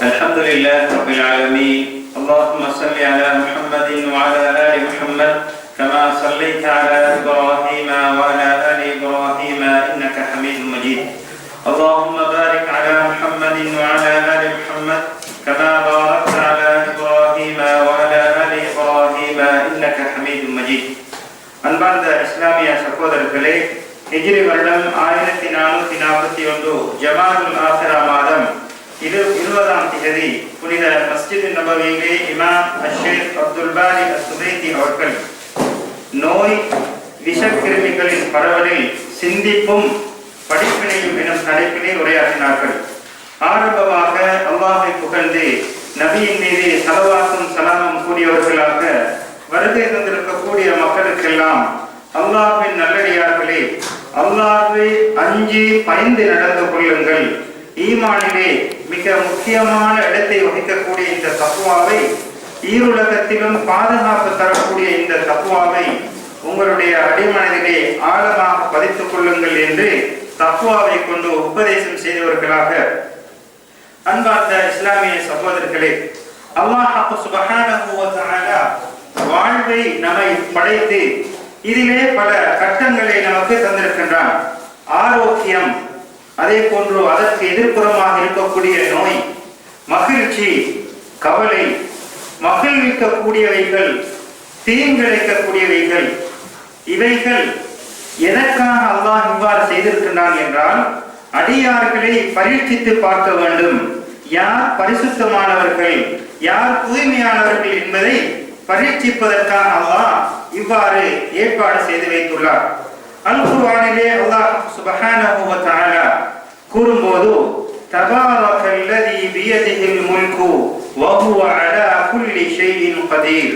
الحمد لله رب العالمين اللهم صل على محمد وعلى آل محمد كما صليت على إبراهيم وعلى آل إبراهيم إنك حميد مجيد اللهم بارك على محمد وعلى آل محمد كما باركت على إبراهيم وعلى آل إبراهيم إنك حميد مجيد அன்பார்ந்த இஸ்லாமிய சகோதரர்களே ஹிஜ்ரி வருடம் ஆயிரத்தி நானூத்தி நாற்பத்தி ஒன்று ஜமாதுல் ஆசிரா மாதம் இது இருபதாம் தேதி. புனித மஸ்ஜித் நபவியிலே இமாம் அஷேக் அப்துல் பாரி அசுபைதி அவர்கள் நோய் விஷக்கிருமிகளின் பரவலில் சிந்திப்பும் படிப்பினையும் எனும் தலைப்பிலே உரையாற்றினார்கள். ஆரம்பமாக அல்லாஹை புகழ்ந்து நபியின் மீது சலவாசும் சலாமும் கூடியவர்களாக வருகை தந்திருக்கக்கூடிய மக்களுக்கெல்லாம் அல்லாஹின் நல்லடியார்களே அல்லாஹை அஞ்சி பயந்து நடந்து கொள்ளுங்கள். ஈமானிலே மிக முக்கியமான இடத்தை வகிக்கக்கூடிய இந்த தப்புவாவை ஈருலகத்திலும் பாதுகாப்பு தரக்கூடிய இந்த தப்புவாவை உங்களுடைய அடிமனதிலே ஆழமாக பதித்துக் கொள்ளுங்கள் என்று தப்புவாவை கொண்டு உபதேசம் செய்தவர்களாக அன்பார்ந்த இஸ்லாமிய சகோதரர்களே அல்லாஹ் சுபஹானஹு வாழ்வை நம்மை படைத்து இதிலே பல கட்டங்களை நமக்கு தந்திருக்கின்றான். ஆரோக்கியம் அதே போன்று அதற்கு எதிர்ப்புறமாக இருக்கக்கூடிய நோய் மகிழ்ச்சி கவலை மகிழ்விக்கக்கூடியவைகள் தீங்கிழைக்கக்கூடியவைகள் இவைகள் எதற்காக அல்லாஹ் இவ்வாறு செய்திருக்கின்றான் என்றால் அடியார்களை பரீட்சித்து பார்க்க வேண்டும். யார் பரிசுத்தமானவர்கள் யார் தூய்மையானவர்கள் என்பதை பரீட்சிப்பதற்காக அல்லாஹ் இவ்வாறு ஏற்பாடு செய்து வைத்துள்ளார். அல் குர்ஆனிலே அல்லாஹ் சுபஹானஹு வ தஆலா கூறும்போது தபாரக்கல்லதி பியதிஹில் முல்கு وهو على كل شيء قدير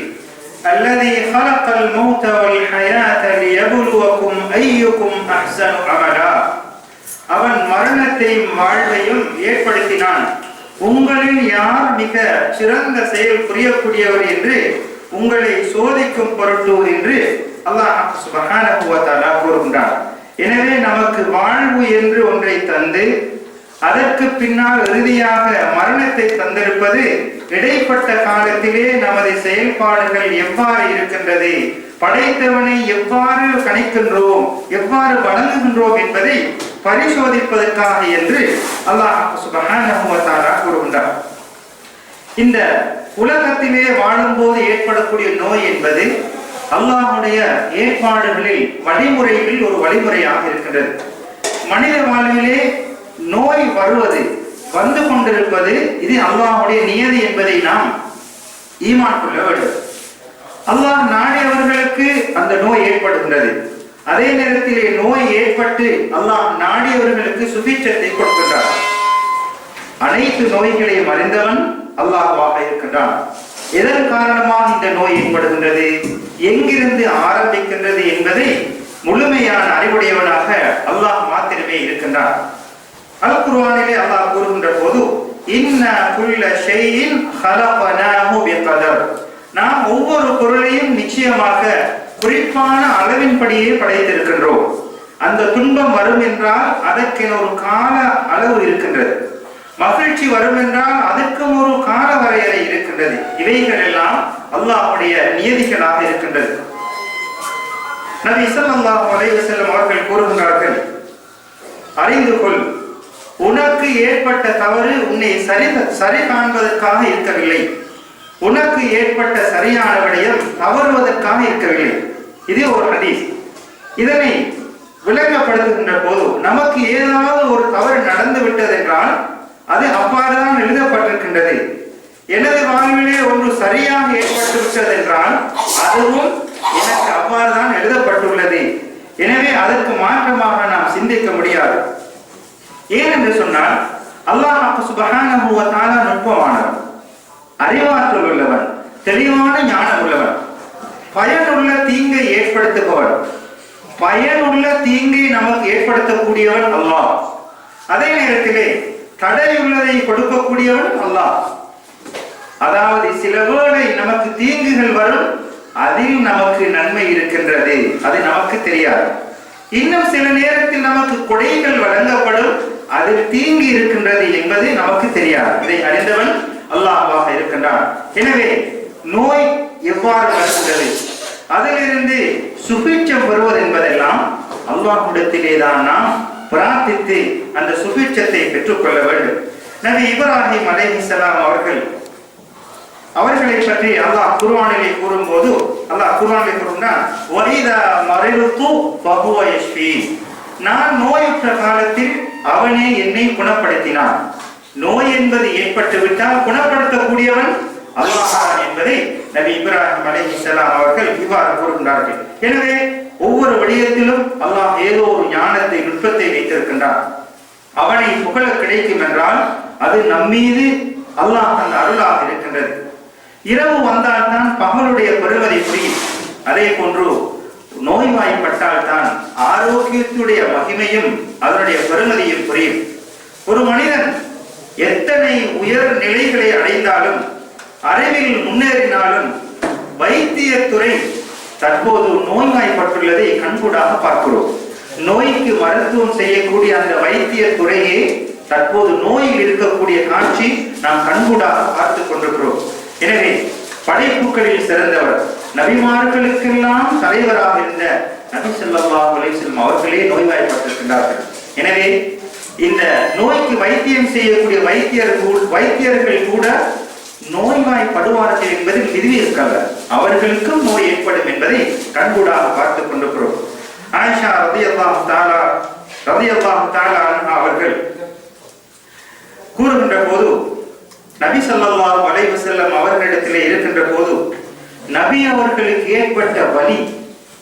الذي خلق الموت والحياة ليبلوكم أيكم أحسن عملا அவன் மரணத்தையும் வாழ்வையும் ஏற்படுத்தினான் உங்களில் யார் மிக சிறந்த செயல் புரியக்கூடியவர் என்று உங்களை சோதிக்கும் பொருட்டு என்று அல்லாஹ் சுபஹானஹு வ தஆலா கூறுகின்றார் எனவே நமக்கு வாழ்வு என்று ஒன்றை தந்து அதற்கு பின்னால் இறுதியாக மரணத்தை தந்திருப்பது இடைப்பட்ட காலத்திலே நமது செயல்பாடுகள் எவ்வாறு இருக்கின்றது படைத்தவனை எவ்வாறு கணிக்கின்றோம் எவ்வாறு வணங்குகின்றோம் என்பதை பரிசோதிப்பதற்காக என்று அல்லாஹ் சுபஹானஹு கூறுகின்றார். இந்த உலகத்திலே வாழும்போது ஏற்படக்கூடிய நோய் என்பது அல்லாஹுடைய ஏற்பாடுகளில் வழிமுறைகளில் ஒரு வழிமுறையாக இருக்கின்றது. மனித வாழ்விலே நோய் வருவது வந்து கொண்டிருப்பது இது அல்லாஹுடைய நியதி என்பதை நாம் ஈமான் கொள்ள வேண்டும். அல்லாஹ் நாடியவர்களுக்கு அந்த நோய் ஏற்படுகின்றது. அதே நேரத்திலே நோய் ஏற்பட்டு அல்லாஹ் நாடியவர்களுக்கு சுபீட்சத்தை கொடுக்கின்றார். அனைத்து நோய்களையும் அறிந்தவன் அல்லாஹுவாக இருக்கின்றான். எதன் காரணமாக இந்த நோய் ஏற்படுகின்றது? எங்கிருந்து ஆரம்பிக்கின்றது என்பதை முழுமையான அறிவுடையவனாக அல்லாஹ் மாத்திரமே இருக்கின்றான். அல் குர்ஆனிலே அல்லாஹ் கூறுகின்ற போது இன்ன நாம் ஒவ்வொரு பொருளையும் நிச்சயமாக குறிப்பான அளவின்படியே படைத்திருக்கின்றோம். அந்த துன்பம் வரும் என்றால் அதற்கென ஒரு கால அளவு இருக்கின்றது. மகிழ்ச்சி வரும் என்றால் அதற்கும் ஒரு கால வரையறை இருக்கின்றது. இவைகள் எல்லாம் அல்லாஹுடைய நியதிகளாக இருக்கின்றது. நபி ஸல்லல்லாஹு அலைஹி செல்லும் அவர்கள் கூறுகின்றார்கள் அறிந்து கொள் உனக்கு ஏற்பட்ட தவறு உன்னை சரி சரி காண்பதற்காக இருக்கவில்லை. உனக்கு ஏற்பட்ட சரியான விடயம் தவறுவதற்காக இருக்கவில்லை. இது ஒரு ஹதீஸ். இதனை விளங்கப்படுத்துகின்ற போது நமக்கு ஏதாவது ஒரு தவறு நடந்து விட்டது என்றால் அது அவ்வாறுதான் எழுதப்பட்டிருக்கின்றது. எனது வாழ்விலே ஒன்று சரியாக ஏற்பட்டுவிட்டது என்றால் அதுவும் எனக்கு அவ்வாறுதான் எழுதப்பட்டுள்ளது. எனவே அதற்கு மாற்றமாக நாம் சிந்திக்க முடியாது. ஏன் என்று சொன்னால் அல்லாஹ் சுபகான வ நுட்பமானவன். அறிவாற்றல் உள்ளவன் தெளிவான ஞானம் உள்ளவன் பயனுள்ள தீங்கை ஏற்படுத்துபவன். பயனுள்ள தீங்கை நமக்கு ஏற்படுத்தக்கூடியவன் அல்லாஹ். அதே நேரத்திலே தடையுள்ளதை கொடுக்கக்கூடியவன் அல்லாஹ். அதாவது சில வேளை நமக்கு தீங்குகள் வரும் அதில் நமக்கு நன்மை இருக்கின்றது. அது நமக்கு தெரியாது. இன்னும் சில நேரத்தில் நமக்கு கொடைகள் வழங்கப்படும் அதில் தீங்கு இருக்கின்றது என்பது நமக்கு தெரியாது. இதை அறிந்தவன் அல்லாஹாக இருக்கின்றான். எனவே நோய் எவ்வாறு வருகின்றது? அதிலிருந்து சுபிட்சம் பெறுவது என்பதெல்லாம் அல்லாஹ்விடத்திலே தான் நாம் பிரார்த்தித்து அந்த சுபிட்சத்தை பெற்றுக்கொள்ள வேண்டும். நபி இப்ராஹிம் சலாம் அவர்கள் அவர்களை பற்றி அல்லாஹ் குர்ஆனிலே கூறும்போது அல்லாஹ் குர்வானிலே கூறும்னா வஇதா மரிது பகுவ யஷ்ஃபி. நான் நோயுற்ற காலத்தில் அவனே என்னை குணப்படுத்தினான். நோய் என்பது ஏற்பட்டு விட்டால் குணப்படுத்தக்கூடியவன் அல்லாஹ் என்பதை நபி இப்ராஹிம் சலாம் அவர்கள் இவ்வாறு கூறுகின்றார்கள். எனவே ஒவ்வொரு விடயத்திலும் அல்லாஹ் ஏதோ ஒரு ஞானத்தை நுட்பத்தை வைத்திருக்கின்றான். அவனை புகழ கிடைக்கும் என்றால் அது நம்மீது அல்லாஹ் அந்த அருளாக இருக்கின்றது. இரவு வந்தால்தான் பகலுடைய பெறுவதை புரியும். அதே போன்று நோய்வாய்ப்பட்டால் தான் ஆரோக்கியத்துடைய மகிமையும் அதனுடைய பெருமதியும் புரியும். ஒரு மனிதன் எத்தனை உயர் நிலைகளை அடைந்தாலும் அறிவில் முன்னேறினாலும் வைத்தியத்துறை தற்போது நோய்வாய்ப்பட்டுள்ளதை கண்கூடாக பார்க்கிறோம். நோய்க்கு மருத்துவம் செய்யக்கூடிய அந்த வைத்திய துறையே தற்போது நோயில் இருக்கக்கூடிய காட்சி நாம் கண்கூடாக பார்த்து கொண்டிருக்கிறோம். எனவே படைப்புகளில் சிறந்தவர் நபிமார்களுக்கெல்லாம் தலைவராக இருந்த நபி ஸல்லல்லாஹு செல்லும் அவர்களே நோய்வாய்ப்பட்டிருக்கின்றார்கள். எனவே இந்த நோய்க்கு வைத்தியம் செய்யக்கூடிய வைத்தியர் வைத்தியர்கள் கூட நோய்வாய்ப்படுவார்கள் என்பது விதி அவர்களுக்கும் நோய் ஏற்படும் என்பதை கண்கூடாக பார்த்துக் கொண்டிருக்கிறோம். ஆயிஷா ரதி அல்லாம் தாலா ரதி அல்லாம் தாலா அவர்கள் கூறுகின்ற போது நபி ஸல்லல்லாஹு அலைஹி செல்லம் அவர்களிடத்திலே இருக்கின்ற போது நபி அவர்களுக்கு ஏற்பட்ட வலி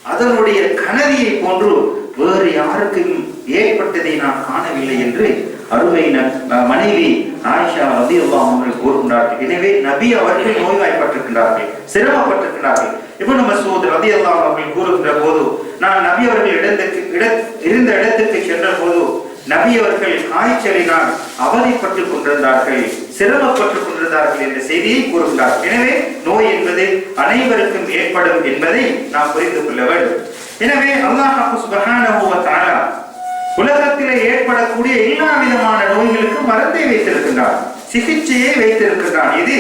அதனுடைய கனதியை போன்று வேறு யாருக்கும் ஏற்பட்டதை நான் காணவில்லை என்று அருமை மனைவி ஆயிஷா ரதியல்லாஹு அவர்கள் கூறுகின்றார்கள். எனவே நபி அவர்கள் நோய்வாய்ப்பட்டிருக்கிறார்கள் சிரமப்பட்டிருக்கிறார்கள் இப்னு மசூத் அல்லா அவர்கள் கூறுகின்ற போது நான் நபி அவர்கள் இடத்துக்கு இட இருந்த இடத்துக்கு சென்ற போது நபி அவர்கள் காய்ச்சலினால் அவதிப்பட்டுக் கொண்டிருந்தார்கள் சிரமப்பட்டுக் கொண்டிருந்தார்கள் என்ற செய்தியை கூறுகிறார் எனவே நோய் என்பது அனைவருக்கும் ஏற்படும் என்பதை நாம் புரிந்து கொள்ள வேண்டும். எனவே அல்லாஹ் சுப்ஹானஹு வ தஆலா உலகத்திலே ஏற்படக்கூடிய எல்லா விதமான நோய்களுக்கும் மருந்தை வைத்திருக்கின்றார் சிகிச்சையை வைத்திருக்கின்றான். இது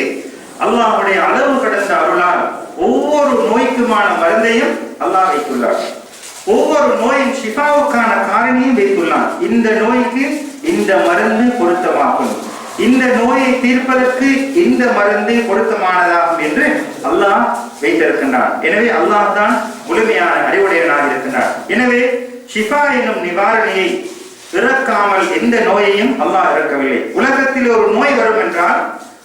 அல்லாஹுடைய அளவு கடந்த அருளால் ஒவ்வொரு நோய்க்குமான மருந்தையும் அல்லாஹ் வைத்துள்ளார் ஒவ்வொரு நோயின் ஷிஃபாவுக்கான காரணியும் வைத்துள்ளான். இந்த நோய்க்கு இந்த மருந்து பொருத்தமாகும். இந்த நோயை தீர்ப்பதற்கு இந்த மருந்து பொருத்தமானதாகும் என்று அல்லாஹ் வைத்திருக்கின்றான். எனவே அல்லாஹ் தான் முழுமையான அறிவுடையவனாக இருக்கின்றான். எனவே ஷிஃபா என்னும் நிவாரணியை இறக்காமல் எந்த நோயையும் அல்லாஹ் இறக்கவில்லை. உலகத்தில் ஒரு நோய் வரும் என்றால்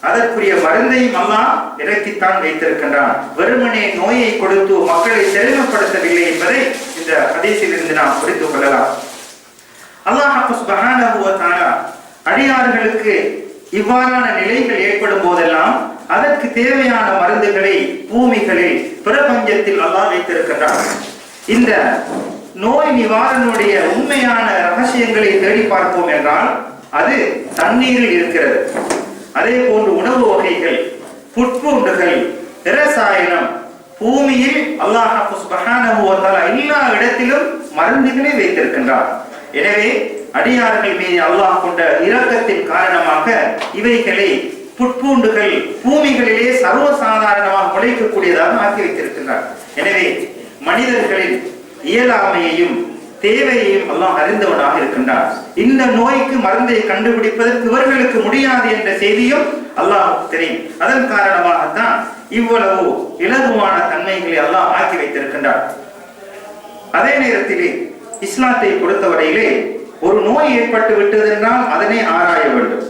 அதற்குரிய மருந்தையும் அல்லாஹ் இறக்கித்தான் வைத்திருக்கின்றான். வெறுமனே நோயை கொடுத்து மக்களை செழுமைப்படுத்தவில்லை என்பதை இந்த ஹதீஸில் இருந்து நாம் புரிந்து கொள்ளலாம். அல்லாஹ் அடியார்களுக்கு இவ்வாறான நிலைகள் ஏற்படும் போதெல்லாம் அதற்கு தேவையான மருந்துகளை பூமிகளில் பிரபஞ்சத்தில் அல்லாஹ் வைத்திருக்கின்றான். இந்த நோய் நிவாரணுடைய உண்மையான ரகசியங்களை தேடி பார்ப்போம் என்றால் அது தண்ணீரில் இருக்கிறது. அதே போன்று உணவு வகைகள் புட்பூண்டுகள் இரசாயனம் பூமியில் அல்லாஹ் எல்லா இடத்திலும் மருந்துகளை வைத்திருக்கின்றார். எனவே அடியார்கள் மீது அல்லாஹ் கொண்ட இரக்கத்தின் காரணமாக இவைகளை புட்பூண்டுகள் பூமிகளிலே சர்வசாதாரணமாக உழைக்கக்கூடியதாக ஆக்கி வைத்திருக்கின்றார். எனவே மனிதர்களின் இயலாமையையும் தேவையையும் எல்லாம் அறிந்தவனாக இருக்கின்றார் இந்த நோய்க்கு மருந்தை கண்டுபிடிப்பதற்கு இவர்களுக்கு முடியாது என்ற செய்தியும் அல்லாஹ் தெரியும். அதன் காரணமாகத்தான் இவ்வளவு இலகுவான தன்மைகளை அல்லாஹ் ஆக்கி வைத்திருக்கின்றார் அதே நேரத்திலே இஸ்லாத்தை பொறுத்தவரையிலே ஒரு நோய் ஏற்பட்டு விட்டதென்றால் அதனை ஆராய வேண்டும்.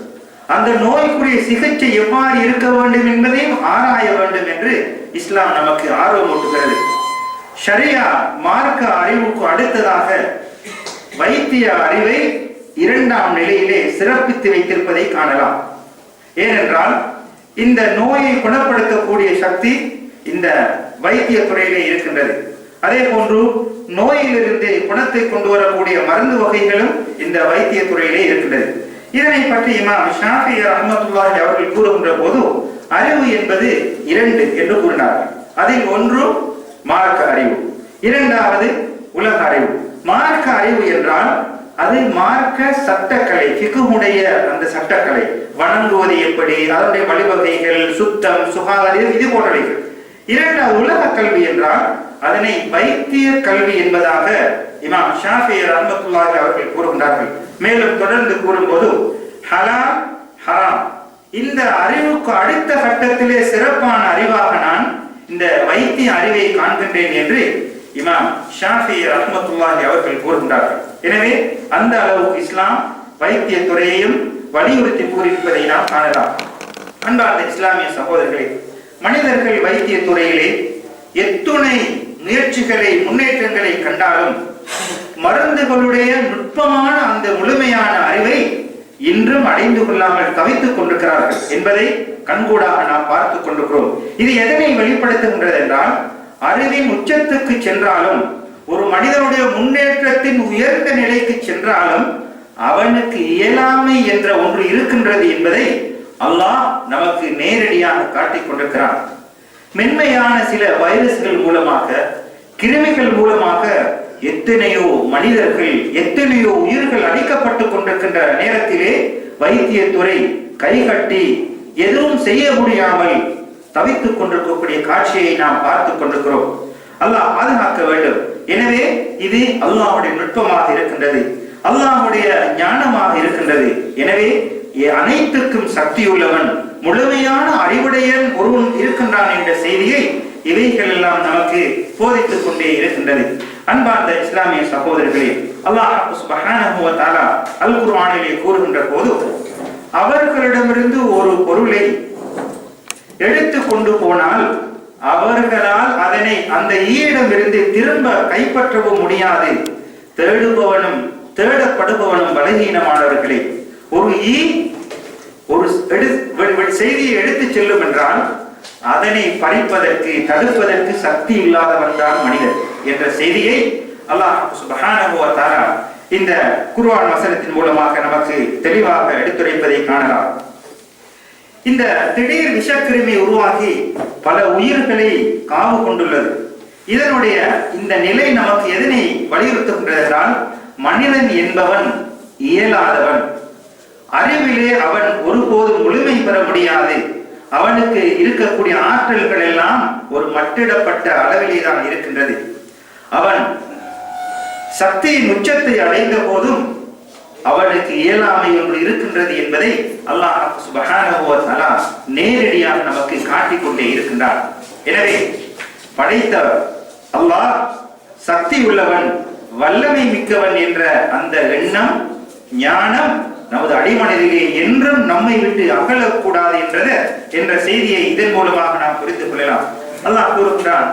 அந்த நோய்க்குரிய சிகிச்சை எவ்வாறு இருக்க வேண்டும் என்பதையும் ஆராய வேண்டும் என்று இஸ்லாம் நமக்கு ஆர்வமூட்டுகிறது. ஷரியா மார்க்க அறிவுக்கு அடுத்ததாக வைத்திய அறிவை இரண்டாம் நிலையிலே சிறப்பித்து வைத்திருப்பதை காணலாம். ஏனென்றால் இந்த நோயை குணப்படுத்தக்கூடிய சக்தி இந்த வைத்திய துறையிலே இருக்கின்றது. அதே போன்று நோயிலிருந்து குணத்தை கொண்டு வரக்கூடிய மருந்து வகைகளும் இந்த வைத்திய துறையிலே இருக்கின்றது. இதனை பற்றி இமாம் ஷாஃபி அஹமதுல்லாஹி அவர்கள் கூறுகின்ற போது அறிவு என்பது இரண்டு என்று கூறினார்கள். அதில் ஒன்று மார்க்க அறிவு. இரண்டாவது உலக அறிவு. மார்க்க அறிவு என்றால் அது மார்க்க சட்டக்கலை ஃபிகுடைய அந்த சட்டக்கலை. வணங்குவது எப்படி அதனுடைய வழிவகைகள் சுத்தம் சுகாதாரம் இது போன்றவைகள் இரண்டாவது உலக கல்வி என்றால் அதனை வைத்திய கல்வி என்பதாக இமாம் ஷாஃபி ரஹ்மத்துல்லாஹி அவர்கள் கூறுகின்றார்கள். மேலும் தொடர்ந்து கூறும்போது ஹலால் ஹராம். இந்த அறிவுக்கு அடுத்த கட்டத்திலே சிறப்பான அறிவாக நான் இந்த வைத்திய அறிவை காண்கின்றேன் என்று இமாம் ஷாஃபி ரஹமத்துல்லாஹி அவர்கள் கூறுகின்றார்கள். எனவே அந்த அளவுக்கு இஸ்லாம் வைத்திய துறையையும் வலியுறுத்தி கூறியிருப்பதை நாம் காணலாம். அன்பார்ந்த இஸ்லாமிய சகோதரர்களே மனிதர்கள் வைத்திய துறையிலே எத்துணை முயற்சிகளை முன்னேற்றங்களை கண்டாலும் மருந்துகளுடைய நுட்பமான அந்த முழுமையான அறிவை இன்றும் அடைந்து கொள்ளாமல் தவித்துக் கொண்டிருக்கிறார்கள் என்பதை கண்கூடாக நாம் பார்த்துக் கொண்டிருக்கிறோம். இது எதனை வெளிப்படுத்துகின்றது என்றால் அறிவின் உச்சத்துக்கு சென்றாலும் ஒரு மனிதனுடைய முன்னேற்றத்தின் உயர்ந்த நிலைக்கு சென்றாலும் அவனுக்கு இயலாமை என்ற ஒன்று இருக்கின்றது என்பதை அல்லாஹ் நமக்கு நேரடியாக காட்டிக் கொண்டிருக்கிறான். மென்மையான சில வைரஸ்கள் மூலமாக கிருமிகள் மூலமாக எத்தனையோ மனிதர்கள் எத்தனையோ உயிர்கள் அழிக்கப்பட்டு கொண்டிருக்கின்ற நேரத்திலே வைத்தியத்துறை கைகட்டி எதுவும் செய்ய முடியாமல் தவித்துக் கொண்டிருக்கக்கூடிய காட்சியை நாம் பார்த்துக் கொண்டிருக்கிறோம். அல்லாஹ் பாதுகாக்க வேண்டும். எனவே இது அல்லாஹுடைய நுட்பமாக இருக்கின்றது. அல்லாஹுடைய ஞானமாக இருக்கின்றது. எனவே அனைத்துக்கும் சக்தியுள்ளவன் முழுமையான அறிவுடையன் ஒருவன் இருக்கின்றான் என்ற செய்தியை இவைகள் எல்லாம் நமக்கு போதித்துக் கொண்டே இருக்கின்றது. அன்பார்ந்த இஸ்லாமிய சகோதரர்களே அல்லாஹ் அல் குர்ஆனிலே கூறுகின்ற போது அவர்களிடமிருந்து ஒரு பொருளை எடுத்து கொண்டு போனால் அவர்களால் அதனை அந்த ஈயிடமிருந்து திரும்ப கைப்பற்றவும் முடியாது. தேடுபவனும் தேடப்படுபவனும் பலகீனமானவர்களே. ஒரு ஈ ஒரு எடு செய்தியை எடுத்து செல்லும் என்றால் அதனை பறிப்பதற்கு தடுப்பதற்கு சக்தி இல்லாதவன் தான் மனிதன் என்ற செய்தியை அல்லாஹ் சுப்ஹானஹு இந்த குருவான் வசனத்தின் மூலமாக நமக்கு தெளிவாக எடுத்துரைப்பதை காணலாம். இந்த திடீர் விஷக்கிருமி உருவாகி பல உயிர்களை காவு கொண்டுள்ளது. இதனுடைய இந்த நிலை நமக்கு எதனை வலியுறுத்துகின்றது என்றால் மனிதன் என்பவன் இயலாதவன். அறிவிலே அவன் ஒருபோதும் முழுமை பெற முடியாது. அவனுக்கு இருக்கக்கூடிய ஆற்றல்கள் எல்லாம் ஒரு மட்டிடப்பட்ட அளவிலே தான் இருக்கின்றது. அவன் சக்தியின் உச்சத்தை அடைந்த போதும் அவனுக்கு இயலாமை ஒன்று இருக்கின்றது என்பதை அல்லாஹ் சுப்ஹானஹு நேரடியாக நமக்கு காட்டிக்கொண்டே இருக்கின்றார் எனவே படைத்த அல்லாஹ் சக்தி உள்ளவன் வல்லமை மிக்கவன் என்ற அந்த எண்ணம் ஞானம் நமது அடிமனதிலே என்றும் நம்மை விட்டு அகலக்கூடாது என்றது என்ற செய்தியை இதன் மூலமாக நாம் புரிந்து கொள்ளலாம். அல்லாஹ் கூறுகிறான்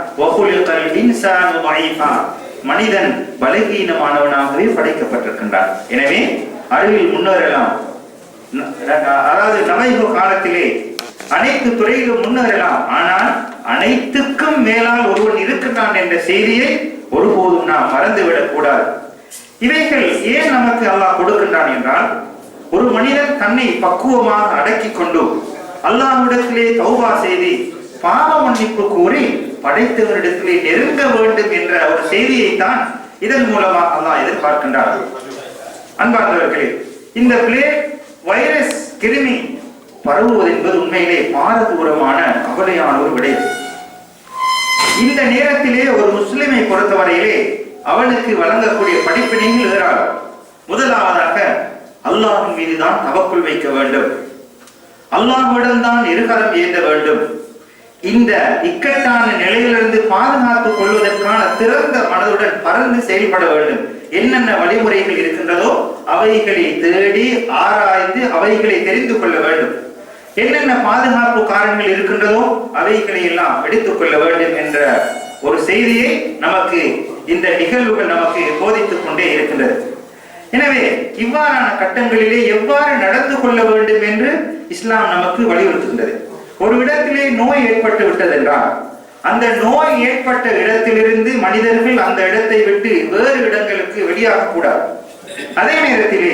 மனிதன் பலகீனமானவனாகவே படைக்கப்பட்டிருக்கின்றான். எனவே அறிவில் முன்னேறலாம். அதாவது நவைகு காலத்திலே அனைத்து துறையிலும் முன்னேறலாம். ஆனால் அனைத்துக்கும் மேலால் ஒருவன் இருக்கின்றான் என்ற செய்தியை ஒருபோதும் நாம் மறந்துவிடக் கூடாது இவைகள் ஏன் நமக்கு அல்லாஹ் கொடுக்கின்றான் என்றால் ஒரு மனிதன் தன்னை பக்குவமாக அடக்கி கொண்டு அல்லாஹ்விடத்திலே தௌபா செய்து பாவ மன்னிப்பு கூறி படைத்தவரிடத்திலே நெருங்க வேண்டும் என்ற ஒரு செய்தியை தான் இதன் மூலமாக அல்லாஹ் எதிர்பார்க்கின்றார் அன்பார்ந்தவர்களே இந்த பிளே வைரஸ் கிருமி பரவுவது என்பது உண்மையிலே பாரதூரமான கவலையான ஒரு விடை. இந்த நேரத்திலே ஒரு முஸ்லிமை பொறுத்தவரையிலே அவனுக்கு வழங்கக்கூடிய படிப்பினைகள் முதலாவதாக அல்லாஹின் மீதுதான் தவக்குள் வைக்க வேண்டும். அல்லாஹுடன் தான் இருகரம் ஏந்த வேண்டும். இந்த இக்கட்டான நிலையிலிருந்து பாதுகாத்துக் கொள்வதற்கான திறந்த மனதுடன் பறந்து செயல்பட வேண்டும். என்னென்ன வழிமுறைகள் இருக்கின்றதோ அவைகளை தேடி ஆராய்ந்து அவைகளை தெரிந்து கொள்ள வேண்டும். என்னென்ன பாதுகாப்பு காரணங்கள் இருக்கின்றதோ அவைகளை எல்லாம் எடுத்துக் கொள்ள வேண்டும் என்ற ஒரு செய்தியை நமக்கு இந்த நிகழ்வுகள் நமக்கு போதித்துக் கொண்டே இருக்கின்றது. எனவே இவ்வாறான கட்டங்களிலே எவ்வாறு நடந்து கொள்ள வேண்டும் என்று இஸ்லாம் நமக்கு வலியுறுத்துகின்றது. ஒரு இடத்திலே நோய் ஏற்பட்டு விட்டதென்றால் அந்த நோய் ஏற்பட்ட இடத்திலிருந்து மனிதர்கள் அந்த இடத்தை விட்டு வேறு இடங்களுக்கு வெளியாக கூடாது. அதே நேரத்திலே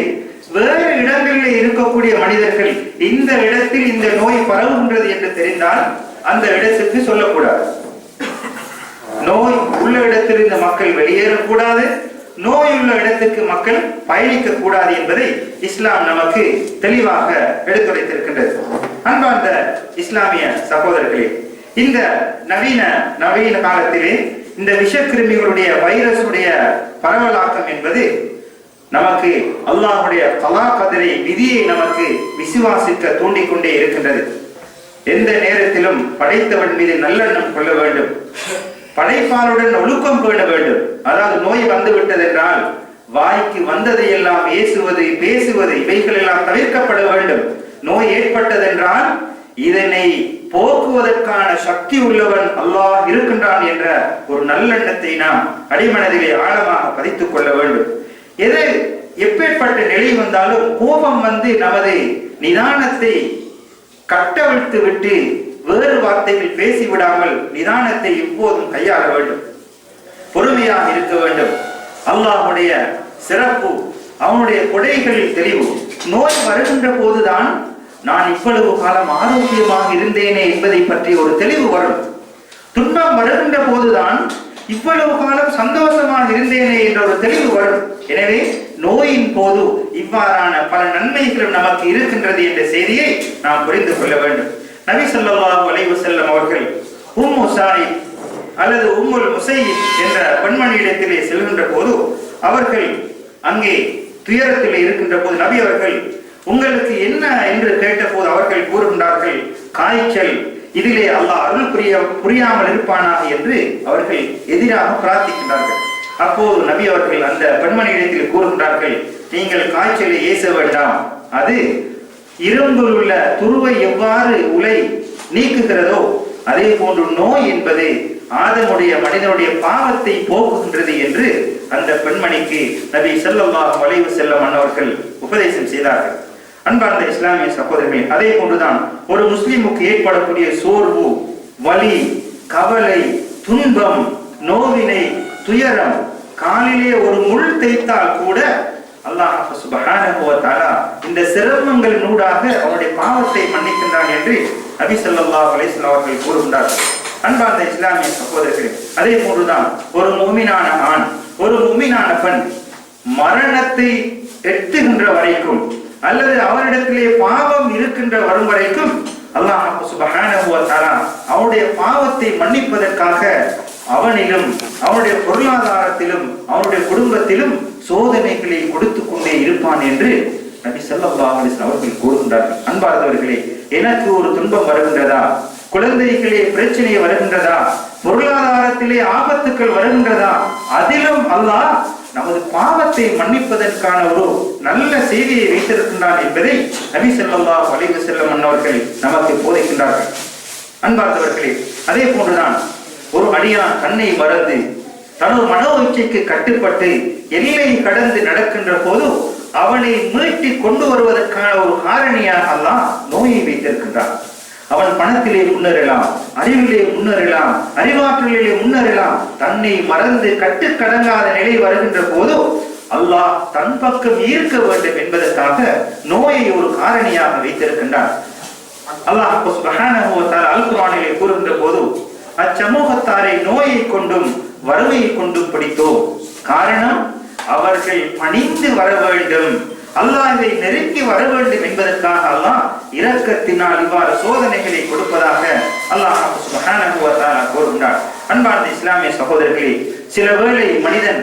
வேறு இடங்களில் இருக்கக்கூடிய மனிதர்கள் இந்த இடத்தில் இந்த நோய் பரவுகின்றது என்று தெரிந்தால் அந்த இடத்துக்கு சொல்லக்கூடாது. நோய் உள்ள இடத்திலிருந்து மக்கள் வெளியேறக்கூடாது. நோயுள்ள இடத்துக்கு மக்கள் பயணிக்க கூடாது என்பதை இஸ்லாம் நமக்கு தெளிவாக எடுத்துரைத்திருக்கின்றது. அன்பார்ந்த இஸ்லாமிய சகோதரர்களே இந்த நவீன நவீன காலத்திலே இந்த விஷக்கிருமிகளுடைய வைரஸுடைய பரவலாக்கம் என்பது நமக்கு அல்லாஹுடைய கலா கதிரை விதியை நமக்கு விசுவாசிக்க தூண்டிக்கொண்டே இருக்கின்றது. எந்த நேரத்திலும் படைத்தவன் மீது நல்லெண்ணம் கொள்ள வேண்டும். படைப்பாளுடன் ஒழுக்கம் பேண வேண்டும். அதாவது நோய் வந்து விட்டதென்றால் வாய்க்கு வந்ததையெல்லாம் ஏசுவது பேசுவது இவைகள் எல்லாம் தவிர்க்கப்பட வேண்டும். நோய் ஏற்பட்டதென்றால் இதனை போக்குவதற்கான சக்தி உள்ளவன் அல்லாஹ் இருக்கின்றான் என்ற ஒரு நல்லெண்ணத்தை நாம் அடிமனதிலே ஆழமாக பதித்துக் கொள்ள வேண்டும். எது எப்பேற்பட்ட நிலை வந்தாலும் கோபம் வந்து நமது நிதானத்தை கட்டவிழ்த்து விட்டு வேறு வார்த்தைகள் பேசிவிடாமல் நிதானத்தை எப்போதும் கையாள வேண்டும். பொறுமையாக இருக்க வேண்டும். அல்லாஹுடைய சிறப்பு அவனுடைய கொடைகளில் தெளிவு. நோய் வருகின்ற போதுதான் நான் இவ்வளவு காலம் ஆரோக்கியமாக இருந்தேனே என்பதை பற்றி ஒரு தெளிவு வரும். துன்பம் வருகின்ற போதுதான் இவ்வளவு காலம் சந்தோஷமாக இருந்தேனே என்ற ஒரு தெளிவு வரும். எனவே நோயின் போது இவ்வாறான பல நன்மைகளும் நமக்கு இருக்கின்றது என்ற செய்தியை நாம் புரிந்து கொள்ள வேண்டும். நபி சொல்லாஹு அலைவு செல்லம் அவர்கள் உம்மு சாயி அல்லது உம்முல் முசையித் என்ற பெண்மணியிடத்திலே செல்கின்ற போது அவர்கள் அங்கே துயரத்திலே இருக்கின்ற போது நபி அவர்கள் உங்களுக்கு என்ன? என்று கேட்டபோது அவர்கள் கூறுகின்றார்கள் காய்ச்சல். இதிலே அல்லாஹ் அருள் புரிய புரியாமல் இருப்பானாக? என்று அவர்கள் எதிராக பிரார்த்திக்கின்றார்கள். அப்போது நபி அவர்கள் அந்த பெண்மணியிடத்தில் கூறுகின்றார்கள் நீங்கள் காய்ச்சலை ஏச வேண்டாம். அது இரும்பில் உள்ள துருவை எவ்வாறு உலை நீக்குகிறதோ அதே போன்று நோய் என்பது ஆதமுடைய மனிதனுடைய பாவத்தை போக்குகின்றது என்று அந்த பெண்மணிக்கு நபி ஸல்லல்லாஹு வளைவு செல்ல அன்னவர்கள் உபதேசம் செய்தார்கள். அன்பார்ந்த இஸ்லாமிய சகோதரர்களே அதே போன்றுதான் ஒரு முஸ்லிமுக்கு ஏற்படக்கூடிய சோர்வு வலி கவலை துன்பம் நோவினை துயரம் காலிலே ஒரு முள் தேய்த்தால் கூட அல்லாஹ் சுப்ஹானஹு இந்த சிரமங்கள் நூடாக அவனுடைய பாவத்தை மன்னிக்கின்றான் என்று நபி ஸல்லல்லாஹு அலைஹி வஸல்லம் அவர்கள் கூறுகின்றார்கள். அன்பார்ந்த இஸ்லாமிய சகோதரர்களே அதே போன்றுதான் ஒரு முமினான ஆண் ஒரு முமினான பெண் மரணத்தை எட்டுகின்ற வரைக்கும் அல்லது அவரிடத்திலே பாவம் இருக்கின்ற வரும் வரைக்கும் அல்லாஹ் சுப்ஹானஹு அவனுடைய பாவத்தை மன்னிப்பதற்காக அவனிலும் அவனுடைய பொருளாதாரத்திலும் அவனுடைய குடும்பத்திலும் சோதனைகளை கொடுத்து கொண்டே இருப்பான் என்று நபி ஸல்லல்லாஹு அலைஹி அவர்கள் கூறுகின்றார்கள். அன்பார்ந்தவர்களே எனக்கு ஒரு துன்பம் வருகின்றதா? குழந்தைகளே பிரச்சனை வருகின்றதா? பொருளாதாரத்திலே ஆபத்துக்கள் வருகின்றதா? அதிலும் அல்லாஹ் நமது பாவத்தை மன்னிப்பதற்கான ஒரு நல்ல செய்தியை வைத்திருக்கின்றான் என்பதை நபி ஸல்லல்லாஹு வலிவு வஸல்லம் அன்னவர்கள் நமக்கு போதைக்கின்றார்கள். அன்பார்ந்தவர்களே அதே போன்றுதான் ஒரு அடியான் தன்னை மறந்து தனது மனோ இச்சைக்கு கட்டுப்பட்டு எல்லை கடந்து நடக்கின்ற போது அவனை மீட்டி கொண்டு வருவதற்கான ஒரு காரணியாக அல்லாஹ் நோயை வைத்திருக்கின்றான். அவன் பணத்திலே முன்னேறலாம் அறிவிலே முன்னேறலாம் அறிவாற்றலிலே முன்னேறலாம் தன்னை மறந்து கட்டுக்கடங்காத நிலை வருகின்ற போது அல்லாஹ் தன் பக்கம் ஈர்க்க வேண்டும் என்பதற்காக நோயை ஒரு காரணியாக வைத்திருக்கின்றான். அல்லாஹ் சுப்ஹானஹு அல் குர்ஆனிலே கூறுகின்ற போது அச்சமூகத்தாரை நோயை கொண்டும் வறுமையை கொண்டும் பிடித்தோம். காரணம் அவர்கள் பணிந்து வர வேண்டும். அல்லாஹ் இதை நெருங்கி வர வேண்டும் என்பதற்காக அல்லாஹ் இரக்கத்தினால் இவ்வாறு சோதனைகளை கொடுப்பதாக அல்லாஹ் கூறுகின்றார் அன்பார்ந்த இஸ்லாமிய சகோதரர்களே சில வேளை மனிதன்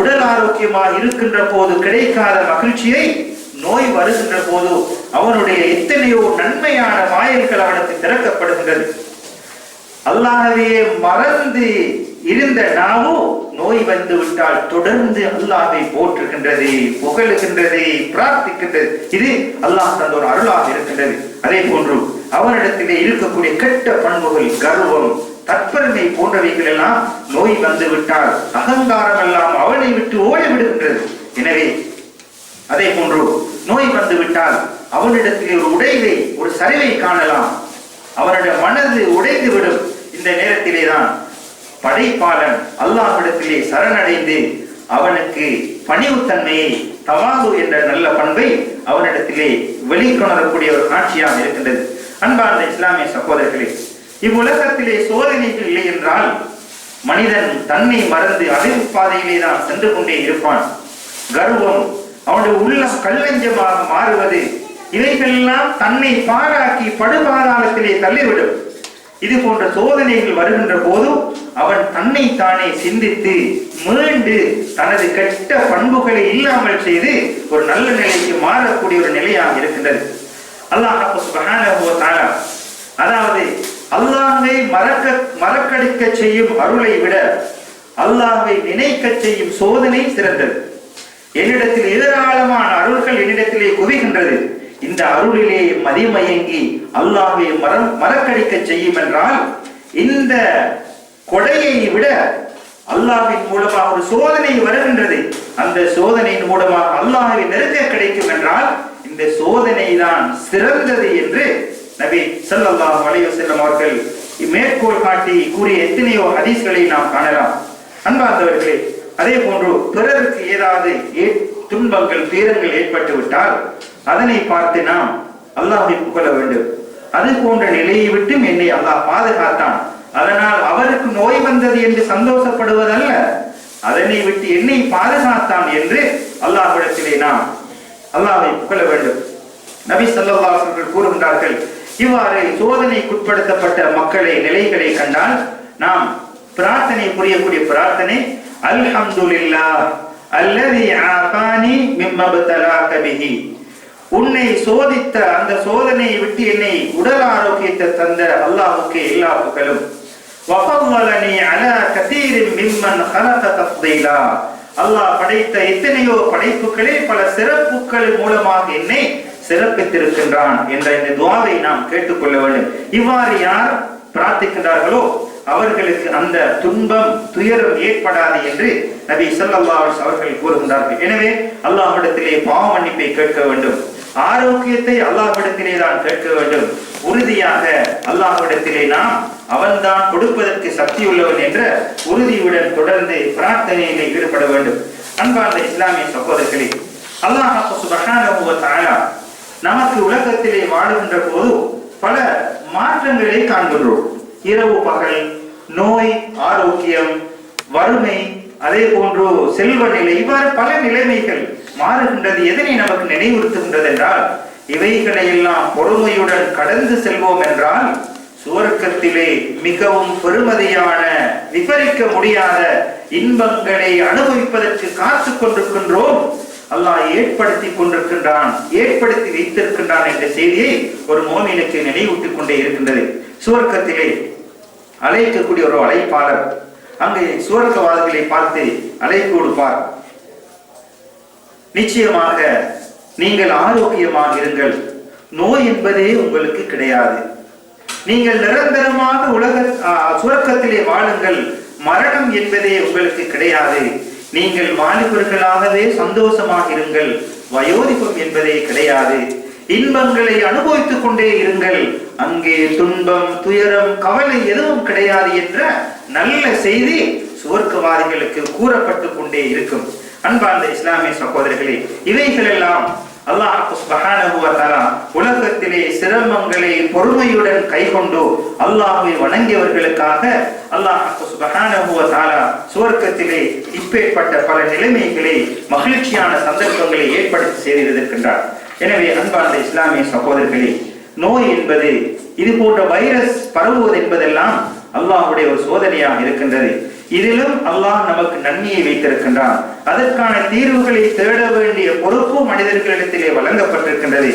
உடல் ஆரோக்கியமாக இருக்கின்ற போது கிடைக்காத மகிழ்ச்சியை நோய் வருகின்ற போது அவனுடைய எத்தனையோ நன்மையான வாயில்கள் அவனுக்கு திறக்கப்படுகின்றது. அல்லாஹவே மறந்து இருந்த நாவோ நோய் வந்து விட்டால் தொடர்ந்து அல்லாஹை போற்றுகின்றது புகழுகின்றது பிரார்த்திக்கின்றது. இது அல்லாஹ் தந்த ஒரு அருளாக இருக்கின்றது. அதே போன்று அவனிடத்திலே இருக்கக்கூடிய கெட்ட பண்புகள் கர்வம் தற்பெருமை போன்றவைகள் எல்லாம் நோய் வந்து விட்டால் அகங்காரம் எல்லாம் அவனை விட்டு ஓடி விடுகின்றது எனவே அதே போன்று நோய் வந்து விட்டால் அவனிடத்திலே ஒரு உடைவை ஒரு சரிவை காணலாம். அவனுடைய மனது உடைந்து விடும் இந்த நேரத்திலே தான் படைப்பாளன் அல்லாஹ்விடத்திலே சரணடைந்து அவனுக்கு பணிவுத்தன்மையை தவாது என்ற நல்ல பண்பை அவனிடத்திலே வெளிக்கொணரக்கூடிய ஒரு காட்சியாக இருக்கின்றது. அன்பார்ந்த இஸ்லாமிய சகோதரர்களே இவ்வுலகத்திலே சோதனைகள் இல்லை என்றால் மனிதன் தன்னை மறந்து அறிவு பாதையிலே தான் சென்று கொண்டே இருப்பான். கர்வம் அவனுடைய உள்ளம் கல்லஞ்சமாக மாறுவது இவைகளெல்லாம் தன்னை பாராக்கி படுபாதாளத்திலே தள்ளிவிடும். இது போன்ற சோதனைகள் வருகின்ற போதும் அவன் தன்னை தானே சிந்தித்து மீண்டு தனது கெட்ட பண்புகளை இல்லாமல் செய்து ஒரு நல்ல நிலைக்கு மாறக்கூடிய ஒரு நிலையாக இருக்கின்றது. அல்லாஹ் சுப்ஹானஹு அதாவது அல்லாஹை மறக்க மறக்கடிக்க செய்யும் அருளை விட அல்லாஹை நினைக்க செய்யும் சோதனை சிறந்தது. என்னிடத்தில் ஏராளமான அருள்கள் என்னிடத்திலே குவிகின்றது. இந்த அருளிலே மதிமயங்கி அல்லாஹை மற மறக்கடிக்க செய்யும் என்றால் இந்த கொடையை விட அல்லாஹின் மூலமாக ஒரு சோதனை வருகின்றது. அந்த சோதனையின் மூலமாக அல்லாஹை நெருங்க கிடைக்கும் என்றால் இந்த சோதனை தான் சிறந்தது என்று நபி ஸல்லல்லாஹு அலைஹி வஸல்லம் அவர்கள் மேற்கோள் காட்டி கூறிய எத்தனையோ ஹதீஸ்களை நாம் காணலாம். அன்பார்ந்தவர்களே அதே போன்று பிறருக்கு ஏதாவது துன்பங்கள் துயரங்கள் ஏற்பட்டு விட்டால் அதனை பார்த்து நாம் அல்லாஹை புகழ வேண்டும். அது போன்ற நிலையை விட்டும் என்னை அல்லாஹ் பாதுகாத்தான். அதனால் அவருக்கு நோய் வந்தது என்று சந்தோஷப்படுவதல்ல. அதனை விட்டு என்னை பாதுகாத்தான் என்று அல்லாஹ்விடத்திலே நாம் அல்லாஹை புகழ வேண்டும். நபி ஸல்லல்லாஹு கூறுகின்றார்கள் இவ்வாறு சோதனைக்குட்படுத்தப்பட்ட மக்களை நிலைகளை கண்டால் நாம் பிரார்த்தனை புரியக்கூடிய பிரார்த்தனை அல்ஹம்துலில்லாஹ் அல்லது ஆபானி மிம்ம பதலாக உன்னை சோதித்த அந்த சோதனையை விட்டு என்னை உடல் ஆரோக்கியத்தை தந்த அல்லாஹுக்கு எல்லா புகழும் வஃபல்லனி அல கதீரின் மிம்மன் ஹலக தஃதீலா. அல்லாஹ் படைத்த எத்தனையோ படைப்புகளே பல சிறப்புகள் மூலமாக என்னை சிறப்பித்திருக்கின்றான் என்ற இந்த துவாவை நாம் கேட்டுக்கொள்ள வேண்டும். இவ்வாறு யார் பிரார்த்திக்கின்றார்களோ அவர்களுக்கு அந்த துன்பம் துயரம் ஏற்படாது என்று நபி சல்லா அவர்கள் கூறுகின்றார்கள். எனவே அல்லாஹ்விடத்திலே பாவ மன்னிப்பை கேட்க வேண்டும். ஆரோக்கியத்தை அல்லாஹ்விடத்திலே தான் கேட்க வேண்டும். உறுதியாக அல்லாஹ்விடத்திலே நாம் அவன்தான் கொடுப்பதற்கு சக்தி உள்ளவன் என்ற உறுதியுடன் தொடர்ந்து பிரார்த்தனையிலே ஈடுபட வேண்டும். அன்பார்ந்த இஸ்லாமிய சகோதரர்களே அல்லாஹ் நமக்கு உலகத்திலே வாழுகின்ற போது பல மாற்றங்களை காண்கின்றோம். இரவு பகல் நோய் ஆரோக்கியம் வறுமை அதே போன்று செல்வ நிலை இவ்வாறு பல நிலைமைகள் மாறுகின்றது எதனை நமக்கு நினைவுறுத்துகின்றது என்றால் இவைகளை எல்லாம் பொறுமையுடன் கடந்து செல்வோம் என்றால் சுவர்க்கத்திலே மிகவும் பெருமதியான விவரிக்க முடியாத இன்பங்களை அனுபவிப்பதற்கு காத்து கொண்டிருக்கின்றோம். அல்லாஹ் ஏற்படுத்தி கொண்டிருக்கின்றான் ஏற்படுத்தி வைத்திருக்கின்றான் என்ற செய்தியை ஒரு மோமினுக்கு நினைவூட்டிக் கொண்டே இருக்கின்றது. சுவர்க்கத்திலே அழைக்கக்கூடிய ஒரு அழைப்பாளர் அங்கே சுவர்க்கவாதிகளை பார்த்து அழைப்பு கொடுப்பார் நிச்சயமாக நீங்கள் ஆரோக்கியமாக இருங்கள். நோய் என்பதே உங்களுக்கு கிடையாது. நீங்கள் நிரந்தரமாக உலக சுரக்கத்திலே வாழுங்கள். மரணம் என்பதே உங்களுக்கு கிடையாது. நீங்கள் வாலிபர்களாகவே சந்தோஷமாக இருங்கள். வயோதிபம் என்பதே கிடையாது. இன்பங்களை அனுபவித்துக் கொண்டே இருங்கள். அங்கே துன்பம் துயரம் கவலை எதுவும் கிடையாது என்ற நல்ல செய்தி சுவர்க்கவாதிகளுக்கு கூறப்பட்டு கொண்டே இருக்கும். அன்பார்ந்த இஸ்லாமிய சகோதரர்களே இவைகளெல்லாம் அல்லாஹ் சுப்ஹானஹு உலகத்திலே சிரமங்களை பொறுமையுடன் கைகொண்டு அல்லாஹை வணங்கியவர்களுக்காக அல்லாஹ் சுவர்க்கத்திலே இப்பேற்பட்ட பல நிலைமைகளை மகிழ்ச்சியான சந்தர்ப்பங்களை ஏற்படுத்தி செய்திருக்கின்றார் எனவே அன்பார்ந்த இஸ்லாமிய சகோதரர்களே நோய் என்பது இது போன்ற வைரஸ் பரவுவது என்பதெல்லாம் அல்லாஹ்வுடைய ஒரு சோதனையாக இருக்கின்றது. இதிலும் அல்லாஹ் நமக்கு நன்மையை வைத்திருக்கின்றான். அதற்கான தீர்வுகளை தேட வேண்டிய பொறுப்பு மனிதர்களிடத்திலே வழங்கப்பட்டிருக்கின்றது.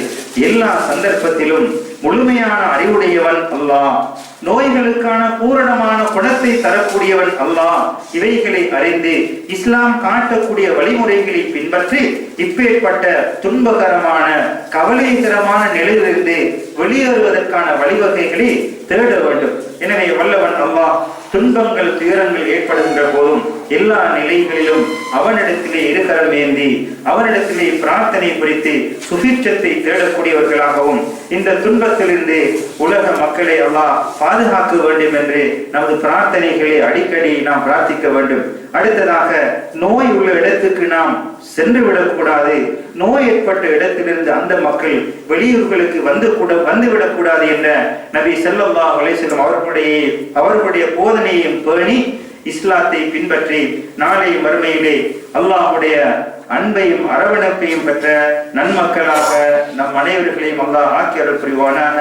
எல்லா சந்தர்ப்பத்திலும் முழுமையான அறிவுடையவன் அல்லாஹ். நோய்களுக்கான பூரணமான குணத்தை தரக்கூடியவன் அல்லாஹ். இவைகளை அறிந்து இஸ்லாம் காட்டக்கூடிய வழிமுறைகளை பின்பற்றி இப்பேற்பட்ட துன்பகரமான கவலைகரமான நிலையிலிருந்து வெளியேறுவதற்கான வழிவகைகளை தேட வேண்டும். எனவே வல்லவன் அல்லாஹ் துன்பங்கள் துயரங்கள் ஏற்படுகின்ற போதும் எல்லா நிலைகளிலும் அவனிடத்திலே இருக்கிறம் ஏந்தி அவனிடத்திலே பிரார்த்தனை குறித்து சுபீட்சத்தை தேடக்கூடியவர்களாகவும் இந்த துன்பத்திலிருந்து உலக மக்களை அல்லாஹ் பாதுகாக்க வேண்டும் என்று நமது பிரார்த்தனைகளை அடிக்கடி நாம் பிரார்த்திக்க வேண்டும். அடுத்ததாக நோய் உள்ள இடத்துக்கு நாம் சென்று விடக்கூடாது. நோய் ஏற்பட்ட இடத்திலிருந்து அந்த மக்கள் வெளியூர்களுக்கு வந்து கூட வந்துவிடக்கூடாது என்ன நபி செல்லல்லா அலேசல்லம் அவர்களுடைய அவர்களுடைய போதனையையும் பேணி இஸ்லாத்தை பின்பற்றி நாளை மறுமையிலே அல்லாஹுடைய அன்பையும் அரவணைப்பையும் பெற்ற நன்மக்களாக நம் அனைவர்களையும் அல்லாஹ் ஆக்கி அருள் புரிவானாக.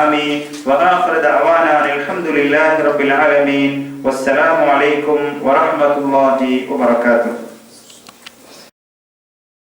ஆமி வகாஃபரத் அவானான் அல்ஹம்துலில்லாஹி ரப்பில் ஆலமீன். வஸ்ஸலாமு அலைக்கும் வரஹ்மத்துல்லாஹி வபரகாத்துஹு